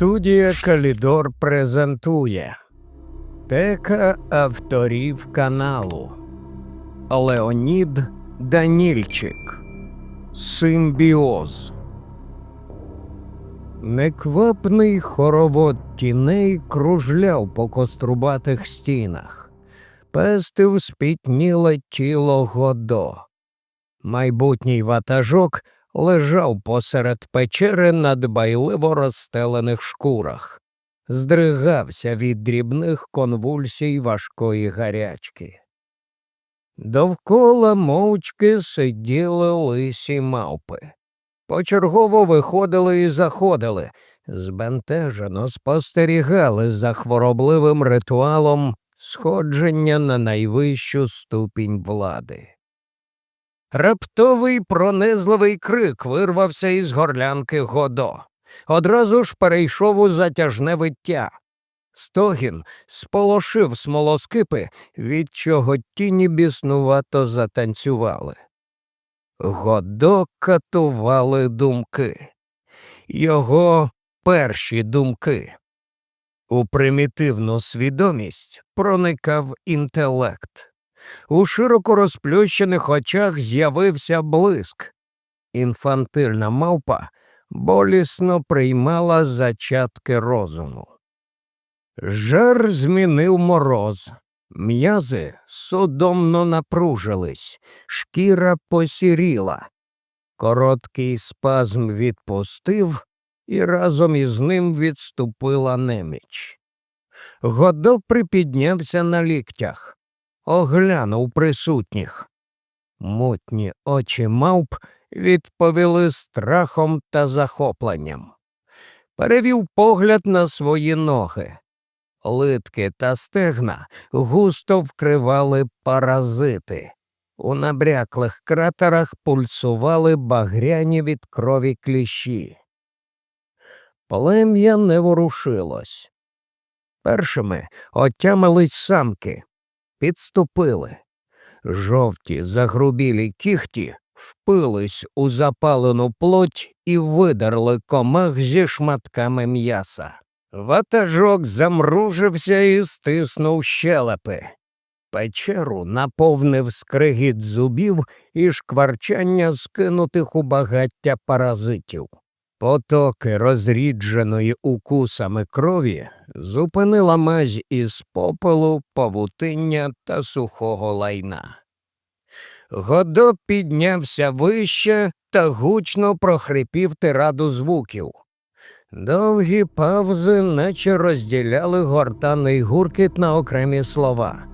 Студія Калідор презентує. Тека авторів каналу. Леонід Данільчик. Симбіоз. Неквапний хоровод тіней кружляв по кострубатих стінах, пестив спітніле тіло Годо. Майбутній ватажок лежав посеред печери на дбайливо розстелених шкурах, здригався від дрібних конвульсій важкої гарячки. Довкола мовчки сиділи лисі мавпи. Почергово виходили і заходили, збентежено спостерігали за хворобливим ритуалом сходження на найвищу ступінь влади. Раптовий пронизливий крик вирвався із горлянки Годо. Одразу ж перейшов у затяжне виття. Стогін сполошив смолоскипи, від чого тіні біснувато затанцювали. Годо катували думки. Його перші думки. У примітивну свідомість проникав інтелект. У широко розплющених очах з'явився блиск. Інфантильна мавпа болісно приймала зачатки розуму. Жар змінив мороз. М'язи судомно напружились, шкіра посіріла. Короткий спазм відпустив, і разом із ним відступила неміч. Годо припіднявся на ліктях оглянув присутніх. Мутні очі мавп відповіли страхом та захопленням. Перевів погляд на свої ноги. Литки та стегна густо вкривали паразити. У набряклих кратерах пульсували багряні від крові кліщі. Плем'я не ворушилось. Першими отямились самки, підступили. Жовті загрубілі кіхті впились у запалену плоть і видерли комах зі шматками м'яса. Ватажок замружився і стиснув щелепи. Печеру наповнив скригіт зубів і шкварчання скинутих у багаття паразитів. Потоки розрідженої укусами крові зупинила мазь із попелу, павутиння та сухого лайна. Годо піднявся вище та гучно прохрипів тираду звуків. Довгі павзи наче розділяли гортаний гуркіт на окремі слова.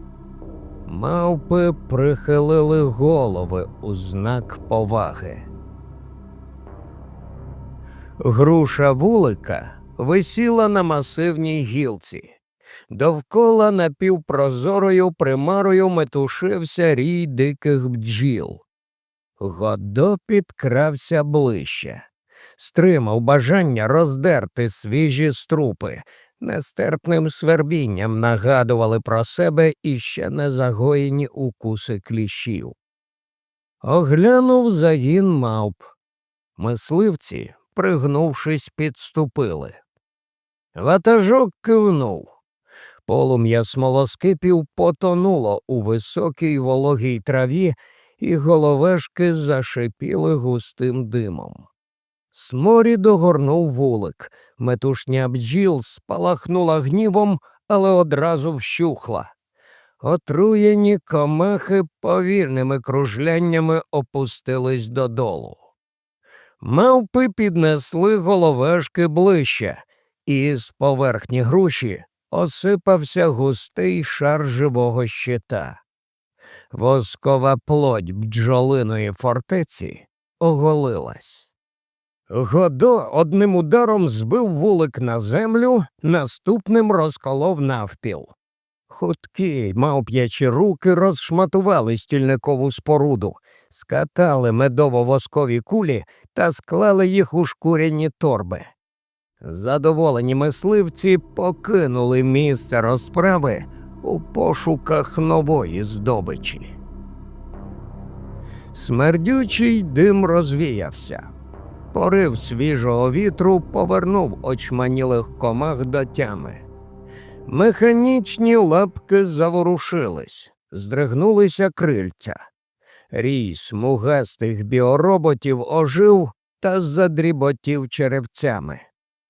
Мавпи прихилили голови у знак поваги. Груша вулика висіла на масивній гілці. Довкола напівпрозорою примарою метушився рій диких бджіл. Годо підкрався ближче, стримав бажання роздерти свіжі струпи, нестерпним свербінням нагадували про себе іще не загоєні укуси кліщів. Оглянув загін мавп. Мисливці пригнувшись, підступили. Ватажок кивнув. Полум'я смолоскипів потонуло у високій вологій траві, і головешки зашипіли густим димом. Сморі догорнув вулик, метушня бджіл спалахнула гнівом, але одразу вщухла. Отруєні комахи повільними кружляннями опустились додолу. Мавпи піднесли головешки ближче, і з поверхні груші осипався густий шар живого щита. Воскова плоть бджолиної фортеці оголилась. Годо одним ударом збив вулик на землю, наступним розколов навпіл. Хуткі мавп'ячі руки розшматували стільникову споруду, скатали медово-воскові кулі та склали їх у шкуряні торби. Задоволені мисливці покинули місце розправи у пошуках нової здобичі. Смердючий дим розвіявся. Порив свіжого вітру повернув очманілих комах до тями. Механічні лапки заворушились, здригнулися крильця. Рій смугастих біороботів ожив та задріботів черевцями.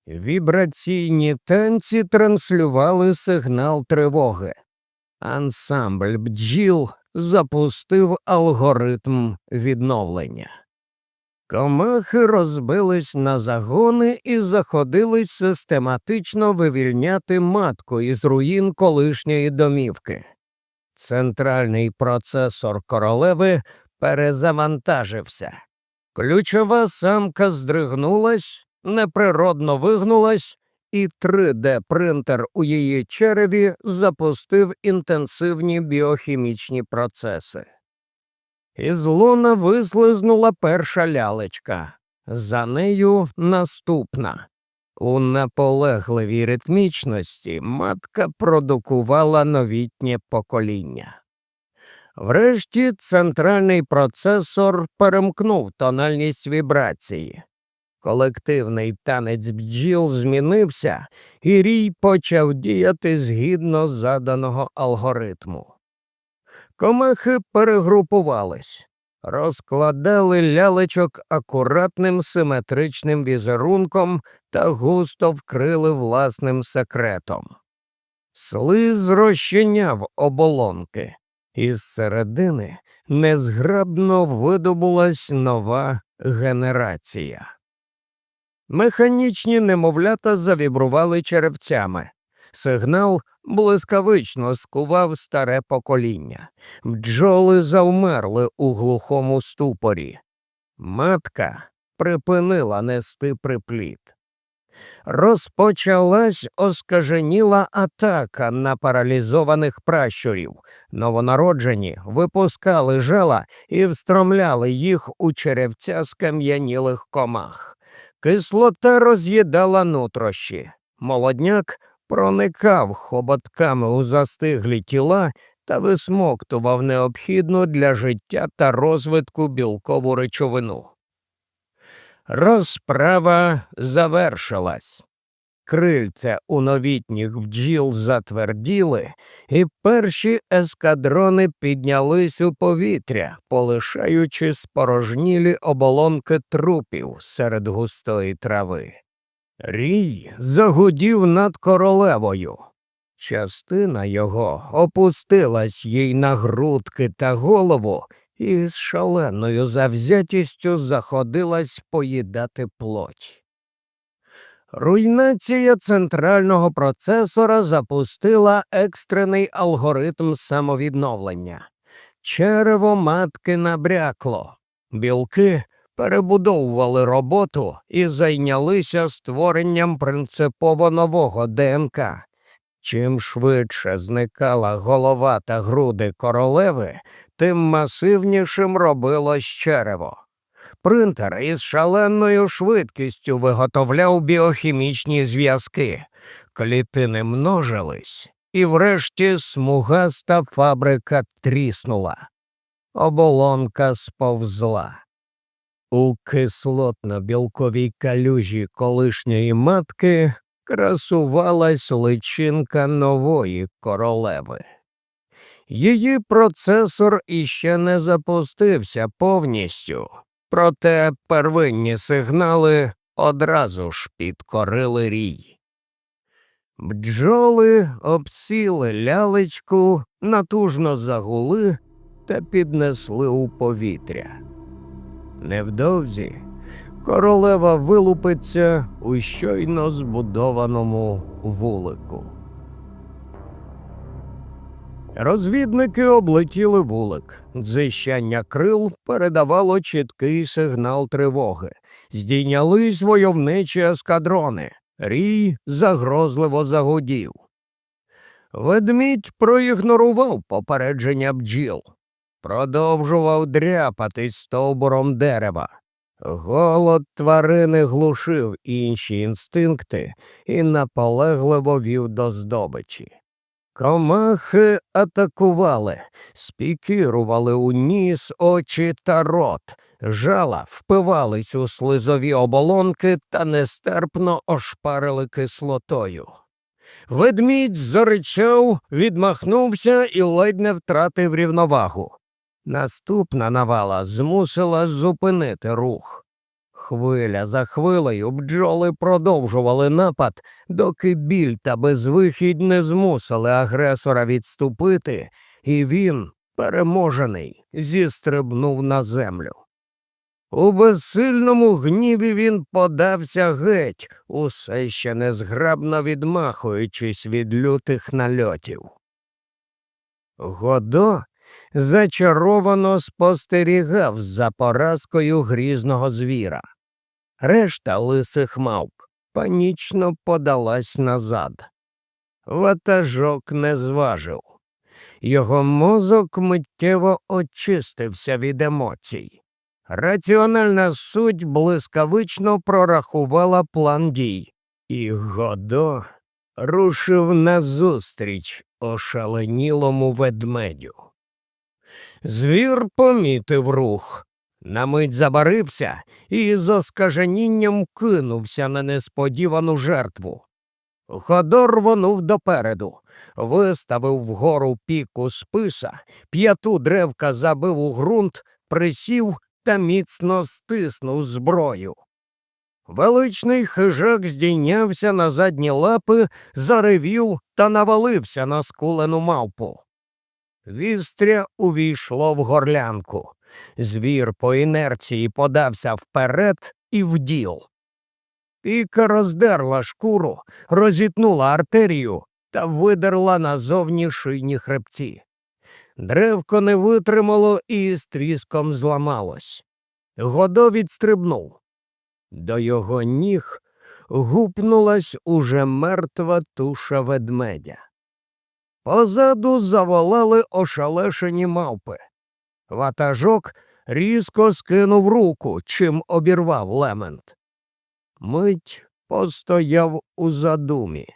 Вібраційні танці транслювали сигнал тривоги. Ансамбль бджіл запустив алгоритм відновлення. Комахи розбились на загони і заходились систематично вивільняти матку із руїн колишньої домівки. Центральний процесор королеви перезавантажився. Ключова самка здригнулась, неприродно вигнулась, і 3D-принтер у її череві запустив інтенсивні біохімічні процеси. Із лона вислизнула перша лялечка, за нею наступна. У наполегливій ритмічності матка продукувала новітнє покоління. Врешті центральний процесор перемкнув тональність вібрації. Колективний танець бджіл змінився, і рій почав діяти згідно заданого алгоритму. Комахи перегрупувались, розкладали лялечок акуратним симетричним візерунком та густо вкрили власним секретом. Слиз розчиняв оболонки, із середини незграбно видобулась нова генерація. Механічні немовлята завібрували черевцями. Сигнал блискавично скував старе покоління. Бджоли завмерли у глухому ступорі. Матка припинила нести припліт. Розпочалась оскаженіла атака на паралізованих пращурів. Новонароджені випускали жала і встромляли їх у черевця скам'янілих комах. Кислота роз'їдала нутрощі. Молодняк проникав хоботками у застиглі тіла та висмоктував необхідну для життя та розвитку білкову речовину. Розправа завершилась. Крильця у новітніх бджіл затверділи, і перші ескадрони піднялись у повітря, полишаючи спорожнілі оболонки трупів серед густої трави. Рій загудів над королевою. Частина його опустилась їй на грудки та голову і з шаленою завзятістю заходилась поїдати плоть. Руйнація центрального процесора запустила екстрений алгоритм самовідновлення. Черево матки набрякло, білки перебудовували роботу і зайнялися створенням принципово нового ДНК. Чим швидше зникала голова та груди королеви, тим масивнішим робилось черево. Принтер із шаленою швидкістю виготовляв біохімічні зв'язки, клітини множились, і врешті смугаста фабрика тріснула. Оболонка сповзла. У кислотно-білковій калюжі колишньої матки красувалась личинка нової королеви. Її процесор іще не запустився повністю, проте первинні сигнали одразу ж підкорили рій. Бджоли обсіли лялечку, натужно загули та піднесли у повітря. Невдовзі королева вилупиться у щойно збудованому вулику. Розвідники облетіли вулик. Дзищання крил передавало чіткий сигнал тривоги. Здійнялись войовничі ескадрони. Рій загрозливо загудів. Ведмідь проігнорував попередження бджіл продовжував дряпатись стовбуром дерева. Голод тварини глушив інші інстинкти і наполегливо вів до здобичі. Комахи атакували, спікірували у ніс, очі та рот, Жала впивались у слизові оболонки та нестерпно ошпарили кислотою. Ведмідь заричав, відмахнувся і ледь не втратив рівновагу. Наступна навала змусила зупинити рух. Хвиля за хвилею бджоли продовжували напад, доки біль та безвихідь не змусили агресора відступити, і він, переможений, зістрибнув на землю. У безсильному гніві він подався геть, усе ще незграбно відмахуючись від лютих нальотів. Годо зачаровано спостерігав за поразкою грізного звіра. Решта лисих мавп панічно подалась назад. Ватажок не зважив. Його мозок миттєво очистився від емоцій. Раціональна суть блискавично прорахувала план дій, і Годо рушив назустріч ошаленілому ведмедю. Звір помітив рух, на мить забарився і з оскаженінням кинувся на несподівану жертву. Ходор рвонув допереду, виставив вгору піку списа, п'яту древка забив у ґрунт, присів та міцно стиснув зброю. Величний хижак здійнявся на задні лапи, заревів та навалився на скулену мавпу. Вістря увійшло в горлянку. Звір по інерції подався вперед і вділ. Піка роздерла шкуру, розітнула артерію та видерла назовні шийні хребці. Древко не витримало і з тріском зламалось. Годо відстрибнув. До його ніг гупнулась уже мертва туша ведмедя. Позаду заволали ошалешені мавпи. Ватажок різко скинув руку, чим обірвав лемент. Мить постояв у задумі.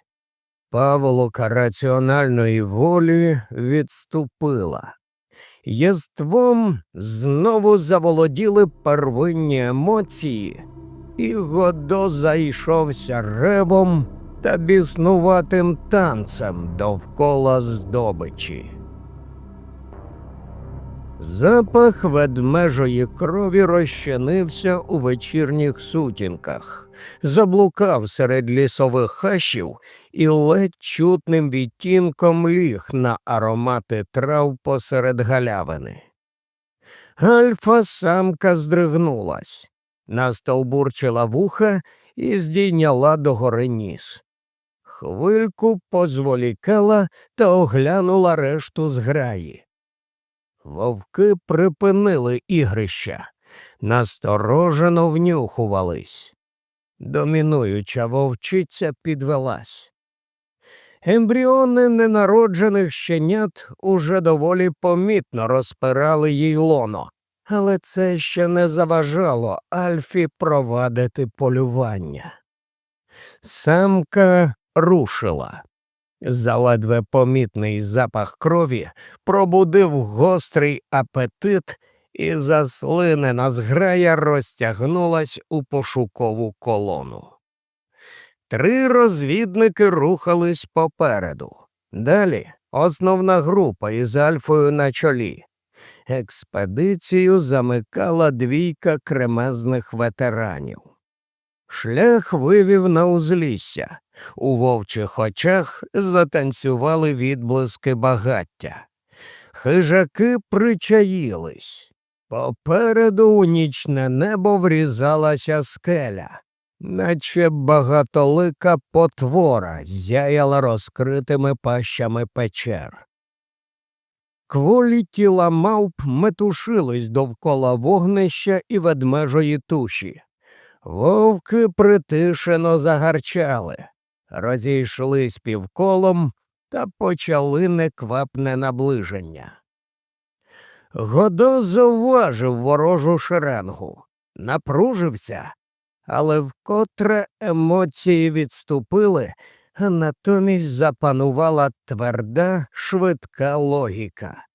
Паволока раціональної волі відступила. Єством знову заволоділи первинні емоції, і Годо зайшовся ревом та біснуватим танцем довкола здобичі. Запах ведмежої крові розчинився у вечірніх сутінках, заблукав серед лісових хащів і ледь чутним відтінком ліг на аромати трав посеред галявини. Альфа самка здригнулась, настовбурчила вуха і здійняла догори ніс. Хвильку позволікала та оглянула решту зграї. Вовки припинили ігрища, насторожено внюхувались. Домінуюча вовчиця підвелась. Ембріони ненароджених щенят уже доволі помітно розпирали їй лоно, але це ще не заважало Альфі провадити полювання. Самка рушила. Заледве помітний запах крові пробудив гострий апетит, і заслинена зграя розтягнулась у пошукову колону. Три розвідники рухались попереду. Далі основна група із Альфою на чолі. Експедицію замикала двійка кремезних ветеранів. Шлях вивів на узлісся. У вовчих очах затанцювали відблиски багаття. Хижаки причаїлись. Попереду у нічне небо врізалася скеля, наче багатолика потвора зяяла розкритими пащами печер. Кволі тіла мавп метушились довкола вогнища і ведмежої туші. Вовки притишено загарчали, розійшлись півколом та почали неквапне наближення. Годо зауважив ворожу шеренгу, напружився, але вкотре емоції відступили, а натомість запанувала тверда, швидка логіка.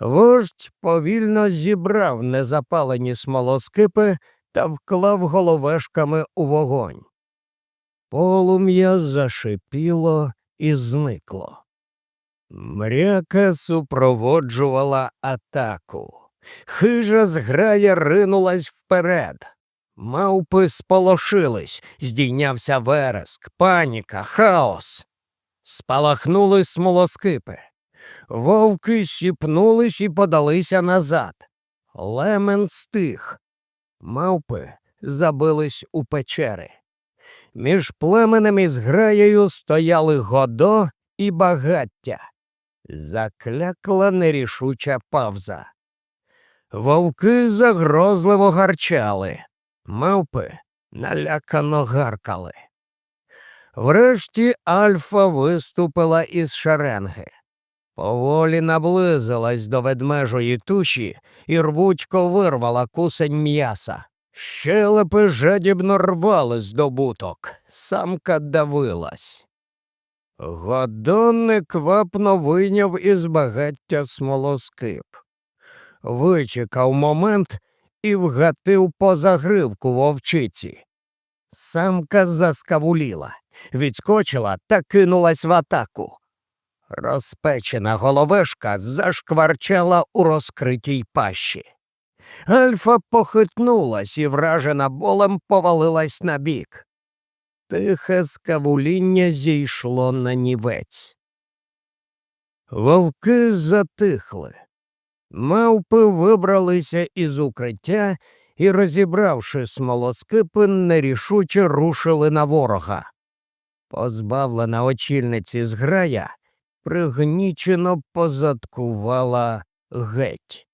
Вождь повільно зібрав незапалені смолоскипи та вклав головешками у вогонь. Полум'я зашипіло і зникло. Мряка супроводжувала атаку. Хижа зграя ринулась вперед. Мавпи сполошились, здійнявся вереск, паніка, хаос. Спалахнули смолоскипи. Вовки щіпнулись і подалися назад. Лемен стих. Мавпи забились у печери. Між племенем і зграєю стояли Годо і багаття. Заклякла нерішуча павза. Вовки загрозливо гарчали, мавпи налякано гаркали. Врешті Альфа виступила із шеренги. Поволі наблизилась до ведмежої туші і рвучко вирвала кусень м'яса. Щелепи жадібно рвали здобуток, самка давилась. Годон неквапно вийняв із багаття смолоскип. Вичекав момент і вгатив по загривку вовчиці. Самка заскавуліла, відскочила та кинулась в атаку. Розпечена головешка зашкварчала у розкритій пащі. Альфа похитнулась і, вражена болем, повалилась на бік. Тихе скавуління зійшло на нівець. Вовки затихли. Мавпи вибралися із укриття і, розібравши смолоскипи, нерішуче рушили на ворога. Позбавлена очільниці зграя, пригнічено позадкувала геть.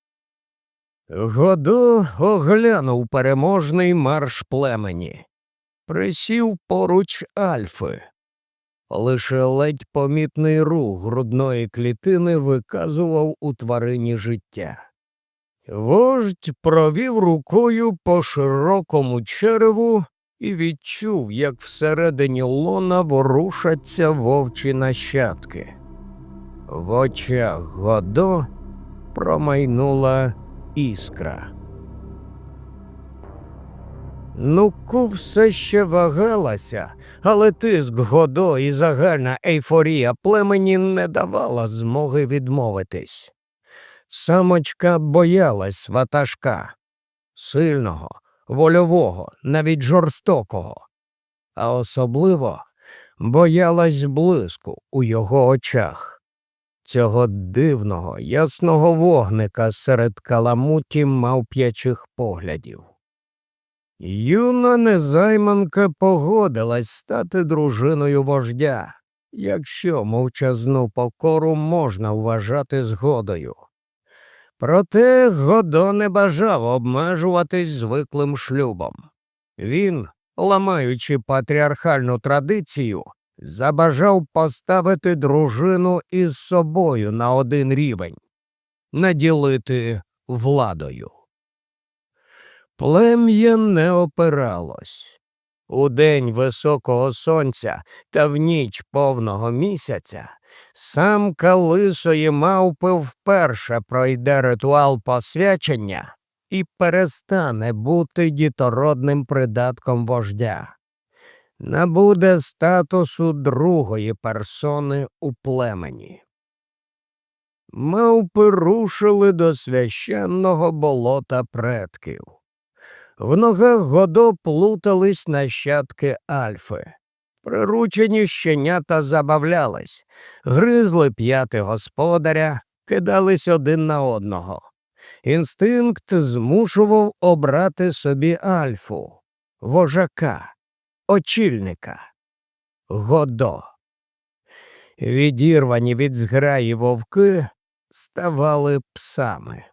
Годо оглянув переможний марш племені, присів поруч Альфи. Лише ледь помітний рух грудної клітини виказував у тварині життя. Вождь провів рукою по широкому череву і відчув, як всередині лона ворушаться вовчі нащадки. В очах Годо промайнула іскра. Нуку все ще вагалася, але тиск Годо і загальна ейфорія племені не давала змоги відмовитись. Самочка боялась ватажка сильного, вольового, навіть жорстокого, а особливо боялась блиску у його очах цього дивного, ясного вогника серед каламуті мавп'ячих поглядів. Юна незайманка погодилась стати дружиною вождя, якщо мовчазну покору можна вважати згодою. Проте Годо не бажав обмежуватись звиклим шлюбом. Він, ламаючи патріархальну традицію, забажав поставити дружину із собою на один рівень, наділити владою. Плем'я не опиралось. У день високого сонця та в ніч повного місяця самка лисої мавпи вперше пройде ритуал посвячення і перестане бути дітородним придатком вождя набуде статусу другої персони у племені. Мавпи рушили до священного болота предків. В ногах Годо плутались нащадки Альфи. Приручені щенята забавлялись, гризли п'яти господаря, кидались один на одного. Інстинкт змушував обрати собі Альфу, вожака очільника Годо. Відірвані від зграї вовки ставали псами.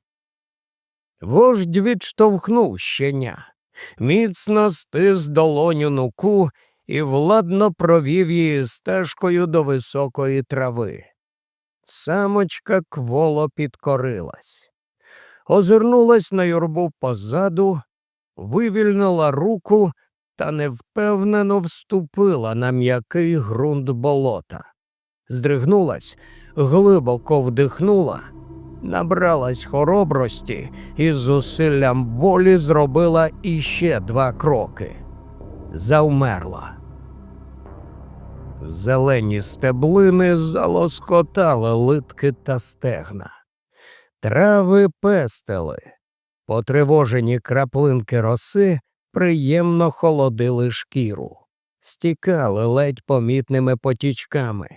Вождь відштовхнув щеня, міцно стис долоню нуку і владно провів її стежкою до високої трави. Самочка кволо підкорилась, озирнулась на юрбу позаду, вивільнила руку та невпевнено вступила на м'який ґрунт болота. Здригнулась, глибоко вдихнула, набралась хоробрості і зусиллям волі зробила іще два кроки. Завмерла. Зелені стеблини залоскотали литки та стегна. Трави пестили. Потривожені краплинки роси приємно холодили шкіру, стікали ледь помітними потічками.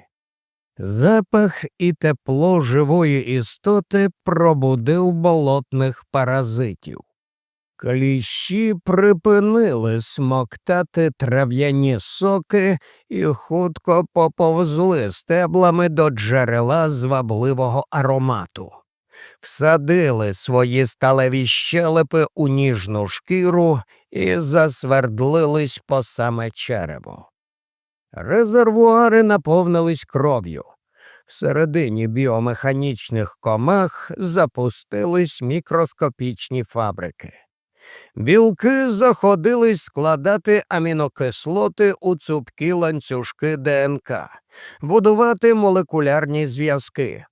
Запах і тепло живої істоти пробудив болотних паразитів. Кліщі припинили смоктати трав'яні соки і хутко поповзли стеблами до джерела звабливого аромату, всадили свої сталеві щелепи у ніжну шкіру і засвердлились по саме черево. Резервуари наповнились кров'ю. Всередині біомеханічних комах запустились мікроскопічні фабрики. Білки заходились складати амінокислоти у цупкі ланцюжки ДНК, будувати молекулярні зв'язки.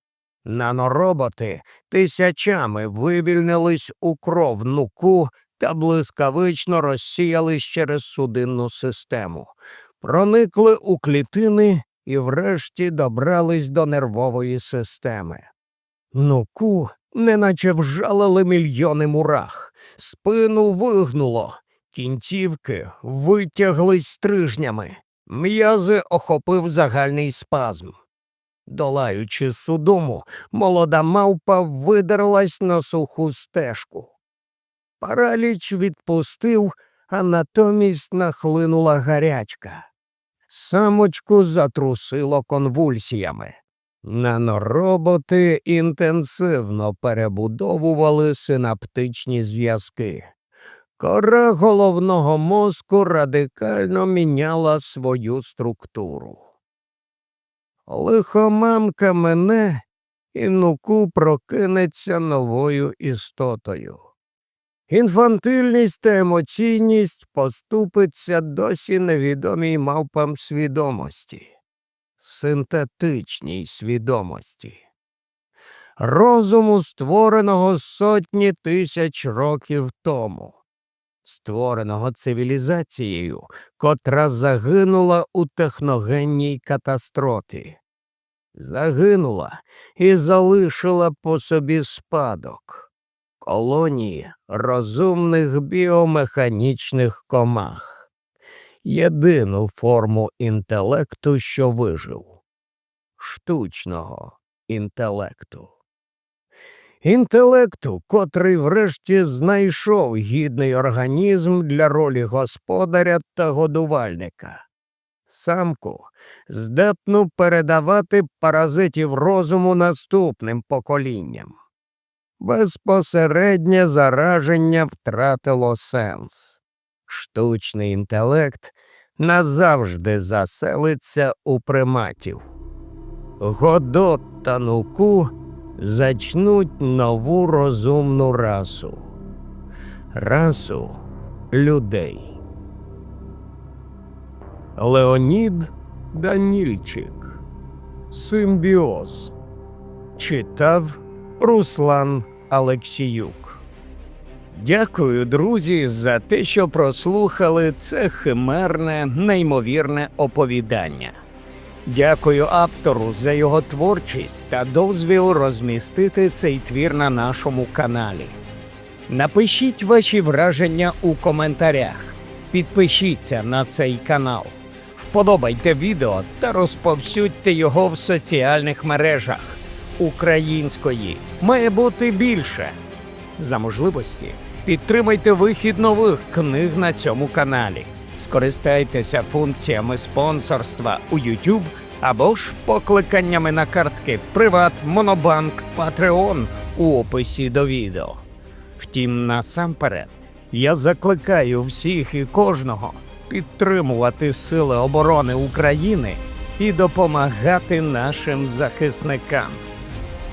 Нанороботи тисячами вивільнились у кров нуку та блискавично розсіялись через судинну систему, проникли у клітини і врешті добрались до нервової системи. Нуку неначе вжалили мільйони мурах, спину вигнуло, кінцівки витяглись стрижнями, м'язи охопив загальний спазм. Долаючи судому, молода мавпа видерлась на суху стежку. Параліч відпустив, а натомість нахлинула гарячка. Самочку затрусило конвульсіями. Нанороботи інтенсивно перебудовували синаптичні зв'язки. Кора головного мозку радикально міняла свою структуру. Лихоманка мене, і нуку прокинеться новою істотою. Інфантильність та емоційність поступиться досі невідомій мавпам свідомості, синтетичній свідомості, розуму, створеного сотні тисяч років тому, створеного цивілізацією, котра загинула у техногенній катастрофі, загинула і залишила по собі спадок колонії розумних біомеханічних комах, єдину форму інтелекту, що вижив, штучного інтелекту. Інтелекту, котрий врешті знайшов гідний організм для ролі господаря та годувальника, самку здатну передавати паразитів розуму наступним поколінням безпосереднє зараження втратило сенс. Штучний інтелект назавжди заселиться у приматів. Годот та нуку зачнуть нову розумну расу, расу людей. Леонід Данільчик Симбіоз читав Руслан Алексіюк. Дякую, друзі, за те, що прослухали це химерне, неймовірне оповідання. Дякую автору за його творчість та дозвіл розмістити цей твір на нашому каналі. Напишіть ваші враження у коментарях, підпишіться на цей канал, вподобайте відео та розповсюдьте його в соціальних мережах української має бути більше. За можливості підтримайте вихід нових книг на цьому каналі. Скористайтеся функціями спонсорства у YouTube або ж покликаннями на картки Приват, Монобанк, Patreon у описі до відео. Втім, насамперед, я закликаю всіх і кожного підтримувати Сили оборони України і допомагати нашим захисникам.